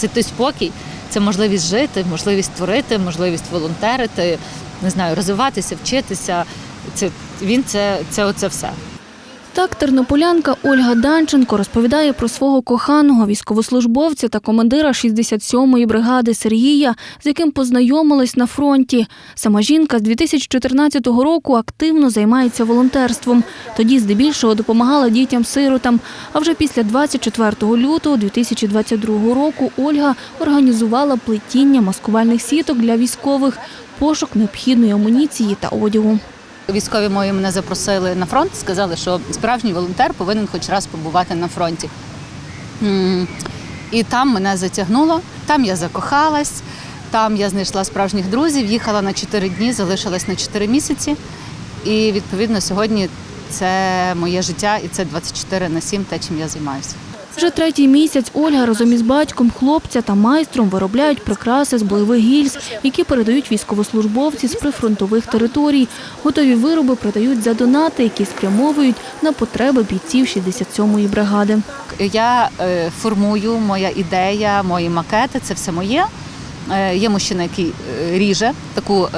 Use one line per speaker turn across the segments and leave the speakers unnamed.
Це той спокій, це можливість жити, можливість творити, можливість волонтерити, не знаю, розвиватися, вчитися. Це він це, це оце все.
Так, тернополянка Ольга Данченко розповідає про свого коханого військовослужбовця та командира 67-ї бригади Сергія, з яким познайомилась на фронті. Сама жінка з 2014 року активно займається волонтерством. Тоді здебільшого допомагала дітям-сиротам. А вже після 24 лютого 2022 року Ольга організувала плетіння маскувальних сіток для військових, пошук необхідної амуніції та одягу.
Військові мої мене запросили на фронт, сказали, що справжній волонтер повинен хоч раз побувати на фронті. І там мене затягнуло, там я закохалась, там я знайшла справжніх друзів, їхала на 4 дні, залишилась на 4 місяці. І відповідно сьогодні це моє життя і це 24 на 7 те, чим я займаюся.
Вже третій місяць Ольга разом із батьком, хлопця та майстром виробляють прикраси з бойових гільз, які передають військовослужбовці з прифронтових територій. Готові вироби продають за донати, які спрямовують на потреби бійців 67-ї бригади.
Я е, формую, моя ідея, мої макети це все моє. Е, є мужчина, який е, ріже таку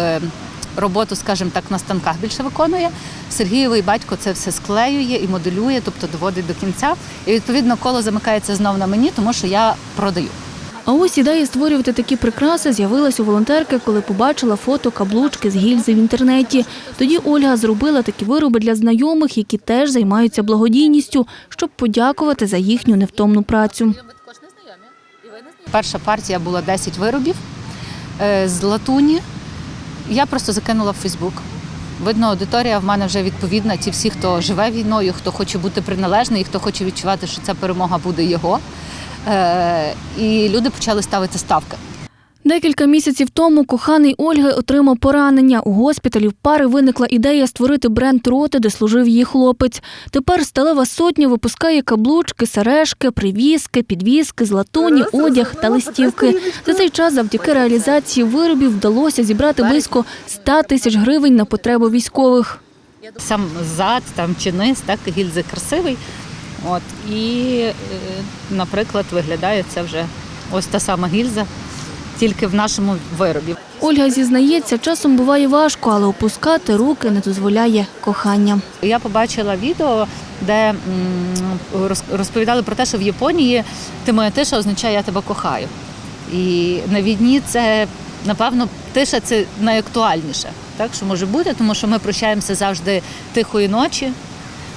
роботу, скажімо так, на станках більше виконує. Сергієвий батько це все склеює і моделює, тобто доводить до кінця. І відповідно коло замикається знов на мені, тому що я продаю.
А ось ідея створювати такі прикраси з'явилась у волонтерки, коли побачила фото каблучки з гільзи в інтернеті. Тоді Ольга зробила такі вироби для знайомих, які теж займаються благодійністю, щоб подякувати за їхню невтомну працю.
Перша партія була 10 виробів е, з латуні. Я просто закинула в Фейсбук. Видно, аудиторія в мене вже відповідна. Ті всі, хто живе війною, хто хоче бути приналежний, хто хоче відчувати, що ця перемога буде його. Е, І люди почали ставити ставки.
Декілька місяців тому коханий Ольги отримав поранення. У госпіталі в пари виникла ідея створити бренд роти, де служив її хлопець. Тепер сталева сотня випускає каблучки, сережки, привіски, підвіски, з латуні, одяг та листівки. За цей час завдяки реалізації виробів вдалося зібрати близько 100 тисяч гривень на потреби військових.
Сам зад там чи низ, так гільзи красивий. От і, е, наприклад, виглядає це вже ось та сама гільза, тільки в нашому виробі.
Ольга зізнається, часом буває важко, але опускати руки не дозволяє кохання.
Я побачила відео, де розповідали про те, що в Японії ти моя тиша означає я тебе кохаю. І на війні це, напевно, тиша це найактуальніше, так що може бути, тому що ми прощаємося завжди тихої ночі,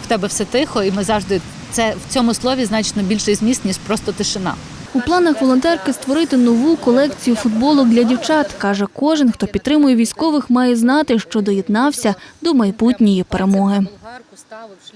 в тебе все тихо, і ми завжди це в цьому слові значно більший зміст, ніж просто тишина.
У планах волонтерки створити нову колекцію футболок для дівчат. Каже, кожен, хто підтримує військових, має знати, що доєднався до майбутньої перемоги.